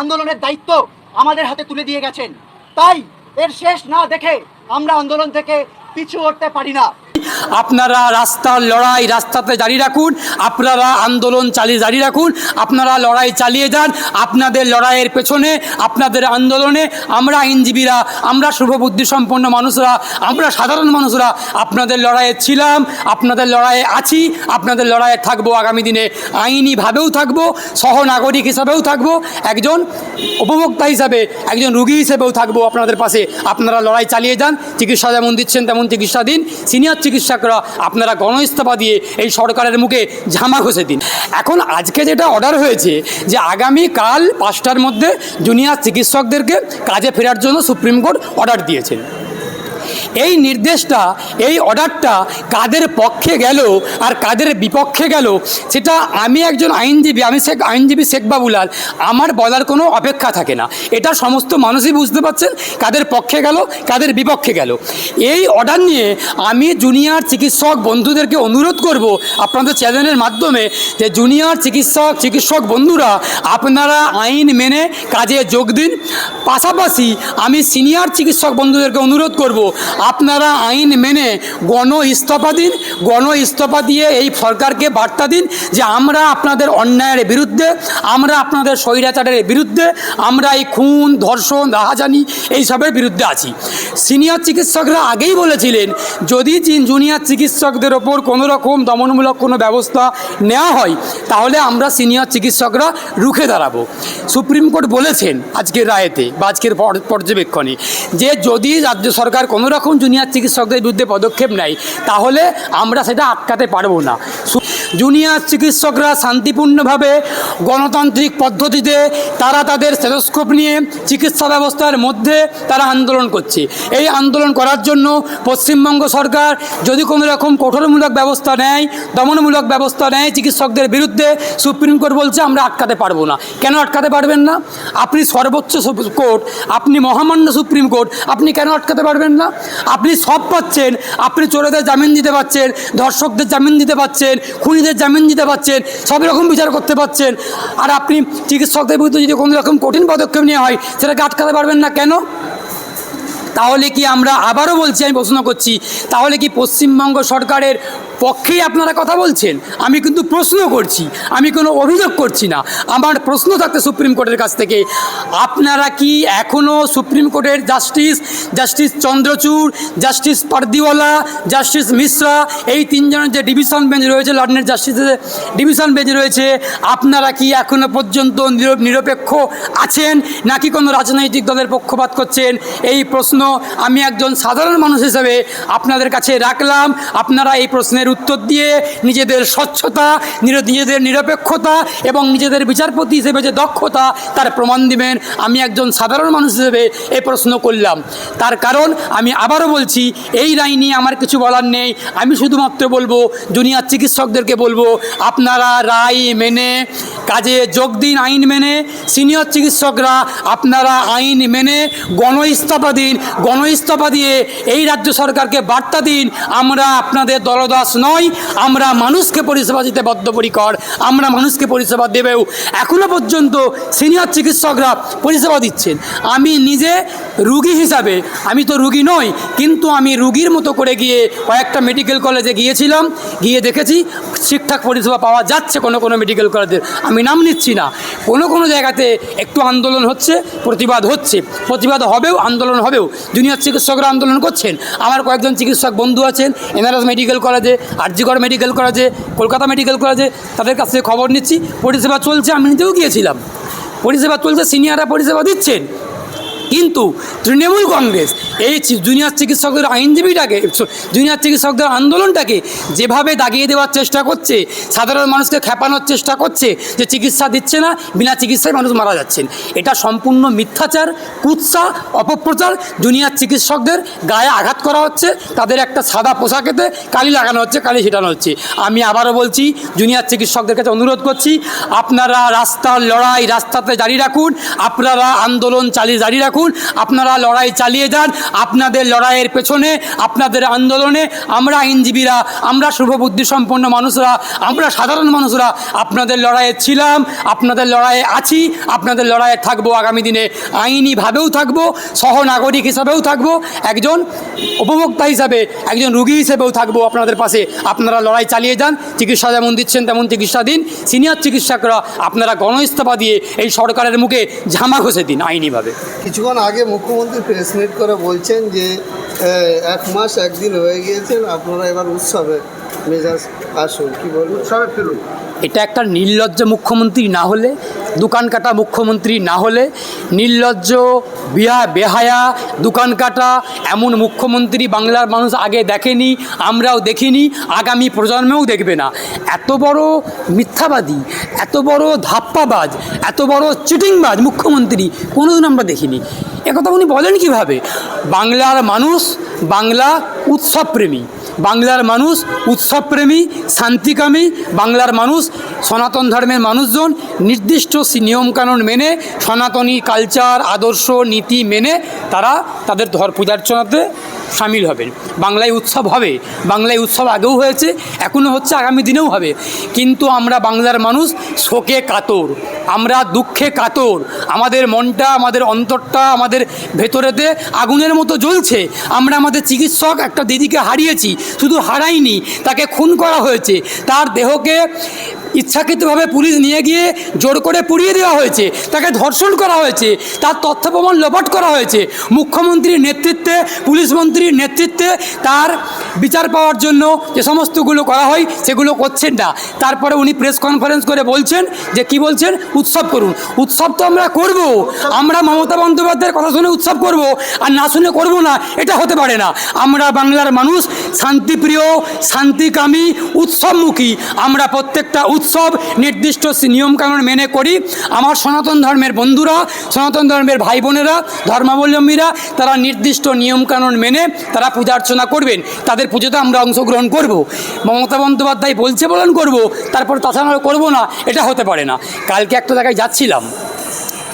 আন্দোলনের দায়িত্ব আমাদের হাতে তুলে দিয়ে গেছেন। তাই এর শেষ না দেখে আমরা আন্দোলন থেকে পিছু হটতে পারি না। আপনারা রাস্তার লড়াই রাস্তাতে জারি রাখুন, আপনারা আন্দোলন চালিয়ে জারি রাখুন, আপনারা লড়াই চালিয়ে যান, আপনাদের লড়াইয়ের পেছনে, আপনাদের আন্দোলনে আমরা আইনজীবীরা, আমরা শুভবুদ্ধি সম্পন্ন মানুষরা, আমরা সাধারণ মানুষরা আপনাদের লড়াইয়ে ছিলাম, আপনাদের লড়াইয়ে আছি, আপনাদের লড়াইয়ে থাকব আগামী দিনে। আইনিভাবেও থাকব, সহনাগরিক হিসাবেও থাকব, একজন উপভোক্তা হিসাবে, একজন রুগী হিসেবেও থাকব আপনাদের পাশে। আপনারা লড়াই চালিয়ে যান, চিকিৎসা যেমন দিচ্ছেন তেমন চিকিৎসা দিন সিনিয়র চিকিৎসকরা আপনারা গণইস্তফা দিয়ে এই সরকারের মুখে ঝামা ঘষে দিন। এখন আজকে যেটা অর্ডার হয়েছে যে আগামী কাল পাঁচটার মধ্যে জুনিয়র চিকিৎসকদেরকে কাজে ফেরার জন্য সুপ্রিম কোর্ট অর্ডার দিয়েছেন এই নির্দেশটা, এই অর্ডারটা কাদের পক্ষে গেল আর কাদের বিপক্ষে গেল, সেটা আমি একজন আইনজীবী, আমি শেখ, আইনজীবী শেখ বাবুলাল, আমার বলার কোনো অপেক্ষা থাকে না। এটা সমস্ত মানুষই বুঝতে পারছেন কাদের পক্ষে গেল, কাদের বিপক্ষে গেল। এই অর্ডার নিয়ে আমি জুনিয়র চিকিৎসক বন্ধুদেরকে অনুরোধ করব আপনাদের চ্যানেলের মাধ্যমে যে জুনিয়র চিকিৎসক চিকিৎসক বন্ধুরা, আপনারা আইন মেনে কাজে যোগ দিন। পাশাপাশি আমি সিনিয়র চিকিৎসক বন্ধুদেরকে অনুরোধ করব আপনারা আইন মেনে গণ ইস্তফা দিন গণ ইস্তফা দিয়ে এই সরকারকে বার্তা দিন যে আমরা আপনাদের অন্যায়ের বিরুদ্ধে, আমরা আপনাদের স্বৈরাচারের বিরুদ্ধে, আমরা এই খুন, ধর্ষণ, রাহাজানি এইসবের বিরুদ্ধে আছি। সিনিয়র চিকিৎসকরা আগেই বলেছিলেন, যদি জুনিয়র চিকিৎসকদের ওপর কোনো রকম দমনমূলক কোনো ব্যবস্থা নেওয়া হয়, তাহলে আমরা সিনিয়র চিকিৎসকরা রুখে দাঁড়াবো। সুপ্রিম কোর্ট বলেছেন আজকের রায়েতে বা আজকের পর্যবেক্ষণে যে যদি রাজ্য সরকার কোনো রকম জুনিয়র চিকিৎসকদের বিরুদ্ধে পদক্ষেপ নেয়, তাহলে আমরা সেটা আটকাতে পারব না। জুনিয়র চিকিৎসকরা শান্তিপূর্ণভাবে গণতান্ত্রিক পদ্ধতিতে তারা তাদের স্টেথোস্কোপ নিয়ে চিকিৎসা ব্যবস্থার মধ্যে তারা আন্দোলন করছে। এই আন্দোলন করার জন্য পশ্চিমবঙ্গ সরকার যদি কোনো রকম কঠোরমূলক ব্যবস্থা নেয়, দমনমূলক ব্যবস্থা নেয় চিকিৎসকদের বিরুদ্ধে, সুপ্রিম কোর্ট বলছে আমরা আটকাতে পারব না। কেন আটকাতে পারবেন না? আপনি সর্বোচ্চ কোর্ট, আপনি মহামান্য সুপ্রিম কোর্ট, আপনি কেন আটকাতে পারবেন না? আপনি সব পাচ্ছেন, আপনি চোরেদের জামিন দিতে পারছেন ধর্ষকদের জামিন দিতে পারছেন খুনিদের জামিন দিতে পারছেন সব রকম বিচার করতে পারছেন আর আপনি চিকিৎসকদের বিরুদ্ধে যদি কোনো রকম কঠিন পদক্ষেপ নেওয়া হয়, সেটাকে আটকাতে পারবেন না কেন? তাহলে কি আমরা আবারও বলছি, আমি প্রশ্ন করছি, তাহলে কি পশ্চিমবঙ্গ সরকারের পক্ষেই আপনারা কথা বলছেন। আমি কিন্তু প্রশ্ন করছি, আমি কোনো অভিযোগ করছি না। আমার প্রশ্ন থাকতে সুপ্রিম কোর্টের কাছ থেকে, আপনারা কি এখনও সুপ্রিম কোর্টের justice justice Chandrachud, justice Pardiwala, justice Mishra, এই তিনজনের যে ডিভিশন বেঞ্চ রয়েছে, লন্ডনের জাস্টিসের ডিভিশন বেঞ্চ রয়েছে, আপনারা কি এখনও পর্যন্ত নির- নিরপেক্ষ আছেন? নাকি কোনো রাজনৈতিক দলের পক্ষপাত করছেন? এই প্রশ্ন আমি একজন সাধারণ মানুষ হিসেবে আপনাদের কাছে রাখলাম। আপনারা এই প্রশ্নের উত্তর দিয়ে নিজেদের স্বচ্ছতা নিজেদের নিরপেক্ষতা এবং নিজেদের বিচারপতি হিসেবে যে দক্ষতা, তার প্রমাণ দিবেন। আমি একজন সাধারণ মানুষ হিসেবে এই প্রশ্ন করলাম। তার কারণ আমি আবারও বলছি, এই রায় নিয়ে আমার কিছু বলার নেই। আমি শুধুমাত্র বলব জুনিয়র চিকিৎসকদেরকে বলব, আপনারা রায় মেনে কাজে যোগ দিন আইন মেনে। সিনিয়র চিকিৎসকরা, আপনারা আইন মেনে গণ ইস্তফা দিন। গণ ইস্তফা দিয়ে এই রাজ্য সরকারকে বার্তা দিন, আমরা আপনাদের দলদাস নয় আমরা মানুষকে পরিষেবা দিতে বদ্ধপরিকর, আমরা মানুষকে পরিষেবা দেবেও। এখনও পর্যন্ত সিনিয়র চিকিৎসকরা পরিষেবা দিচ্ছেন। আমি নিজে রুগী হিসাবে, আমি তো রুগী নই, কিন্তু আমি রুগীর মতো করে গিয়ে কয়েকটা মেডিকেল কলেজে গিয়েছিলাম, গিয়ে দেখেছি, ঠিকঠাক পরিষেবা পাওয়া যাচ্ছে কোনো কোনো মেডিকেল কলেজে আমি নাম নিচ্ছি না। কোনো কোনো জায়গাতে একটু আন্দোলন হচ্ছে, প্রতিবাদ হচ্ছে। প্রতিবাদ হবেও, আন্দোলন হবেও। জুনিয়র চিকিৎসকরা আন্দোলন করছেন। আমার কয়েকজন চিকিৎসক বন্ধু আছেন এনআরএস মেডিকেল কলেজে আরজিগড় মেডিকেল কলেজে, কলকাতা মেডিকেল কলেজে। তাদের কাছ থেকে খবর নিচ্ছি। পরিষেবা চলছে, আমি নিজেও গিয়েছিলাম। পরিষেবা চলছে, সিনিয়ররা পরিষেবা দিচ্ছেন। কিন্তু তৃণমূল কংগ্রেস এই জুনিয়র চিকিৎসকদের আইনজীবীটাকে জুনিয়র চিকিৎসকদের আন্দোলনটাকে যেভাবে দাগিয়ে দেওয়ার চেষ্টা করছে, সাধারণ মানুষকে খেপানোর চেষ্টা করছে, যে চিকিৎসা দিচ্ছে না, বিনা চিকিৎসায় মানুষ মারা যাচ্ছেন। এটা সম্পূর্ণ মিথ্যাচার, কুৎসা, অপপ্রচার। জুনিয়র চিকিৎসকদের গায়ে আঘাত করা হচ্ছে, তাদের একটা সাদা পোশাকেতে কালি লাগানো হচ্ছে, কালি ছিটানো হচ্ছে। আমি আবারও বলছি জুনিয়র চিকিৎসকদের কাছে অনুরোধ করছি, আপনারা রাস্তার লড়াই রাস্তাতে জারি রাখুন, আপনারা আন্দোলন চালিয়ে জারি রাখুন, আপনারা লড়াই চালিয়ে যান আপনাদের লড়াইয়ের পেছনে, আপনাদের আন্দোলনে আমরা আইনজীবীরা, আমরা শুভবুদ্ধি সম্পন্ন মানুষরা, আমরা সাধারণ মানুষরা আপনাদের লড়াইয়ে ছিলাম, আপনাদের লড়াইয়ে আছি, আপনাদের লড়াইয়ে থাকব আগামী দিনে। আইনিভাবেও থাকব, সহনাগরিক হিসাবেও থাকব, একজন উপভোক্তা হিসাবে, একজন রুগী হিসেবেও থাকব আপনাদের পাশে। আপনারা লড়াই চালিয়ে যান, চিকিৎসা যেমন দিচ্ছেন তেমন চিকিৎসা দিন। সিনিয়র চিকিৎসকরা আপনারা গণ ইস্তফা দিয়ে এই সরকারের মুখে ঝামা ঘষে দিন আইনিভাবে। কিছুক্ষণ আগে মুখ্যমন্ত্রী প্রেস মিট করে বলছেন যে এক মাস একদিন হয়ে গিয়েছেন আপনারা এবার উৎসবে মেজাজ আসুন কি ফিরুন এটা একটা নির্লজ্জ মুখ্যমন্ত্রী না হলে দোকান কাটা মুখ্যমন্ত্রী না হলে নির্লজ্জ বিহা বেহায়া দোকান কাটা এমন মুখ্যমন্ত্রী বাংলার মানুষ আগে দেখেনি আমরাও দেখিনি আগামী প্রজন্মেও দেখবে না। এত বড় মিথ্যাবাদী এত বড় ধাপ্পাবাজ এত বড় চিটিংবাজ মুখ্যমন্ত্রী কোনোদিন আমরা দেখিনি। একথা উনি বলেন কীভাবে? বাংলার মানুষ বাংলা উৎসবপ্রেমী। বাংলার মানুষ, উৎসবপ্রেমী, শান্তিকামী, বাংলার মানুষ, সনাতন ধর্মের মানুষজন নির্দিষ্ট নিয়মকানুন মেনে, সনাতনী কালচার, আদর্শ, নীতি মেনে তারা তাদের ধর পূজার্চনাতে সামিল হবেন বাংলায় উৎসব হবে। বাংলায় উৎসব আগেও হয়েছে, এখনও হচ্ছে, আগামী দিনেও হবে। কিন্তু আমরা বাংলার মানুষ শোকে কাতর। আমরা দুঃখে কাতর। আমাদের মনটা, আমাদের অন্তরটা, আমাদের ভেতরেতে আগুনের মতো জ্বলছে। আমরা আমাদের চিকিৎসক একটা দিদিকে হারিয়েছি, শুধু হারাইনি, তাকে খুন করা হয়েছে। তার দেহকে ইচ্ছাকৃতভাবে পুলিশ নিয়ে গিয়ে জোর করে পুড়িয়ে দেওয়া হয়েছে, তাকে ধর্ষণ করা হয়েছে, তার তথ্য প্রমাণ লোপাট করা হয়েছে। মুখ্যমন্ত্রীর নেতৃত্বে, পুলিশ মন্ত্রীর নেতৃত্বে তার বিচার পাওয়ার জন্য যে সমস্তগুলো করা হয়, সেগুলো করছেন না। তারপরে উনি প্রেস কনফারেন্স করে বলছেন যে, কি বলছেন? উৎসব করুন। উৎসব তো আমরা করব। আমরা মমতা বন্দ্যোপাধ্যায়ের কথা শুনে উৎসব করব, আর না শুনে করব না, এটা হতে পারে না। আমরা বাংলার মানুষ, শান্তিপ্রিয়, শান্তিকামী, উৎসবমুখী। আমরা প্রত্যেকটা উৎসব নির্দিষ্ট সি- নিয়মকানুন মেনে করি। আমার সনাতন ধর্মের বন্ধুরা, সনাতন ধর্মের ভাই বোনেরা ধর্মাবলম্বীরা, তারা নির্দিষ্ট নিয়মকানুন মেনে তারা পূজা অর্চনা করবেন। তাদের পুজোতে আমরা অংশগ্রহণ করব। মমতা বন্দ্যোপাধ্যায় বলছে বলেন করব, তারপর তাছাড়া করব না, এটা হতে পারে না। কালকে একটা জায়গায় যাচ্ছিলাম।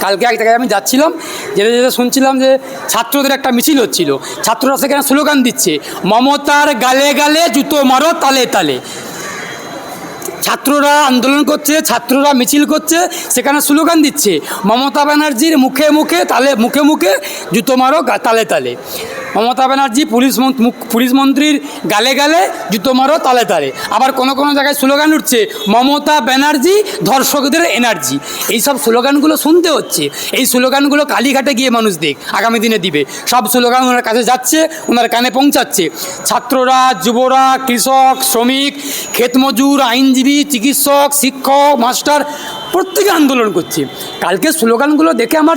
কালকে এক জায়গায় আমি যাচ্ছিলাম যেতে যেতে শুনছিলাম যে ছাত্রদের একটা মিছিল হচ্ছিল। ছাত্ররা সেখানে স্লোগান দিচ্ছে, মমতার গালে গালে জুতো মারো, তালে তালে। ছাত্ররা আন্দোলন করছে, ছাত্ররা মিছিল করছে, সেখানে স্লোগান দিচ্ছে, মমতা ব্যানার্জির মুখে মুখে, তালে মুখে মুখে জুতো মারো তালে তালে। মমতা ব্যানার্জি পুলিশ পুলিশ মন্ত্রীর গালে গালে জুতো মারো, তালে তালে। আবার কোনো কোনো জায়গায় স্লোগান উঠছে, মমতা ব্যানার্জি ধর্ষকদের এনার্জি। এইসব স্লোগানগুলো শুনতে হচ্ছে। এই স্লোগানগুলো কালীঘাটে গিয়ে মানুষ দেখ, আগামী দিনে দিবে। সব স্লোগান ওনার কাছে যাচ্ছে, ওনার কানে পৌঁছাচ্ছে। ছাত্ররা, যুবরা, কৃষক, শ্রমিক, ক্ষেতমজুর, আইনজীবী চিকিৎসক শিক্ষক মাস্টার প্রত্যেকে আন্দোলন করছে। কালকে স্লোগানগুলো দেখে আমার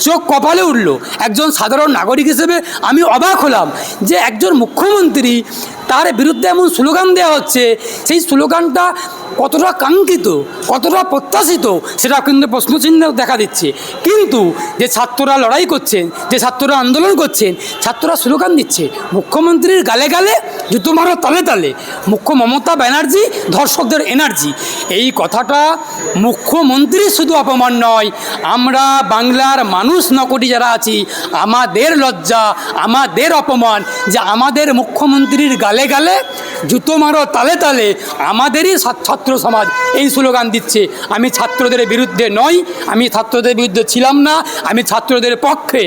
চোখ কপালে উঠল। একজন সাধারণ নাগরিক হিসেবে আমি অবাক হলাম যে একজন মুখ্যমন্ত্রী তার বিরুদ্ধে এমন স্লোগান দেওয়া হচ্ছে। সেই স্লোগানটা কতটা কাঙ্ক্ষিত, কতটা প্রত্যাশিত, সেটা কিন্তু প্রশ্নচিহ্ন দেখা দিচ্ছে। কিন্তু যে ছাত্ররা লড়াই করছেন, যে ছাত্ররা আন্দোলন করছেন, ছাত্ররা স্লোগান দিচ্ছে, মুখ্যমন্ত্রীর গালে গালে জুতো মারো তালে তালে, মুখ্য মমতা ব্যানার্জি, ধর্ষকদের এনার্জি। এই কথাটা মুখ্যমন্ত্রীর শুধু অপমান নয়, আমরা বাংলার মানুষ নকটি যারা আছি, আমাদের লজ্জা, আমাদের অপমান, যে আমাদের মুখ্যমন্ত্রীর গালে গালে জুতো মারো তালে তালে আমাদেরই ছাত্র সমাজ। এই স্লোগান দিচ্ছে। আমি ছাত্রদের বিরুদ্ধে নই, আমি ছাত্রদের বিরুদ্ধে ছিলাম না, আমি ছাত্রদের পক্ষে।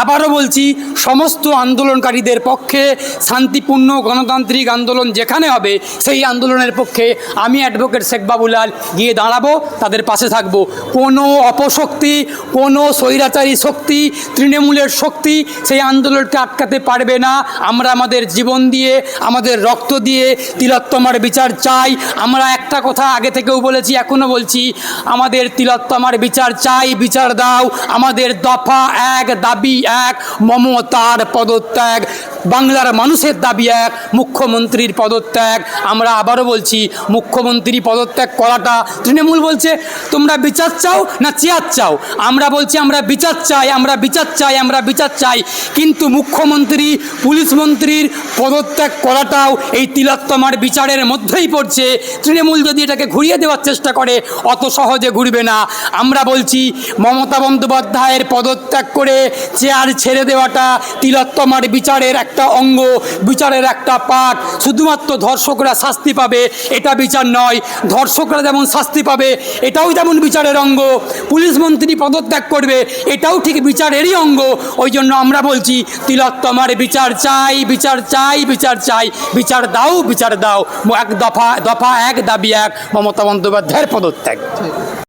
আবারও বলছি, সমস্ত আন্দোলনকারীদের পক্ষে শান্তিপূর্ণ গণতান্ত্রিক আন্দোলন যেখানে হবে, সেই আন্দোলনের পক্ষে আমি অ্যাডভোকেট শেখ বাবুলাল গিয়ে দাঁড়াবো, তাদের পাশে থাকব। কোনো অপশক্তি, কোনো স্বৈরাচারী শক্তি, তৃণমূলের শক্তি সেই আন্দোলনকে আটকাতে পারবে না। আমরা আমাদের জীবন দিয়ে, আমাদের রক্ত দিয়ে তিলোত্তমার বিচার চাই। আমরা একটা কথা আগে থেকেও বলেছি, এখনও বলছি, আমাদের তিলোত্তমার বিচার চাই, বিচার দাও। আমাদের দফা এক দাবি এক, মমতার পদত্যাগ। বাংলার মানুষের দাবি এক, মুখ্যমন্ত্রীর পদত্যাগ। আমরা আবারও বলছি, মুখ্যমন্ত্রী পদত্যাগ করাটা তৃণমূল বলছে, তোমরা বিচার চাও না চেয়ার চাও? আমরা বলছি, আমরা বিচার চাই, আমরা বিচার চাই, আমরা বিচার চাই। কিন্তু মুখ্যমন্ত্রী, পুলিশ মন্ত্রীর পদত্যাগ করাটাও এই তিলোত্তমার বিচারের মধ্যেই পড়ছে। তৃণমূল যদি এটাকে ঘুরিয়ে দেওয়ার চেষ্টা করে, অত সহজে ঘুরবে না। আমরা বলছি, মমতা বন্দ্যোপাধ্যায়ের পদত্যাগ করে চেয়ার ছেড়ে দেওয়াটা তিলোত্তমার বিচারের একটা অঙ্গ, বিচারের একটা পাঠ। শুধুমাত্র ধর্ষকরা শাস্তি পাবে, এটা বিচার নয়। ধর্ষকরা যেমন শাস্তি পাবে, এটাও যেমন বিচারের অঙ্গ। পুলিশ মন্ত্রী পদত্যাগ করবে, এটাও ঠিক বিচারেরই অঙ্গ। ওই জন্য আমরা বলছি, তিলোত্তমার বিচার চাই বিচার চাই বিচার চাই। বিচার দাও বিচার দাও। এক দফা দফা এক, দাবি এক। মমতা বন্দ্যোপাধ্যায়ের পদত্যাগ।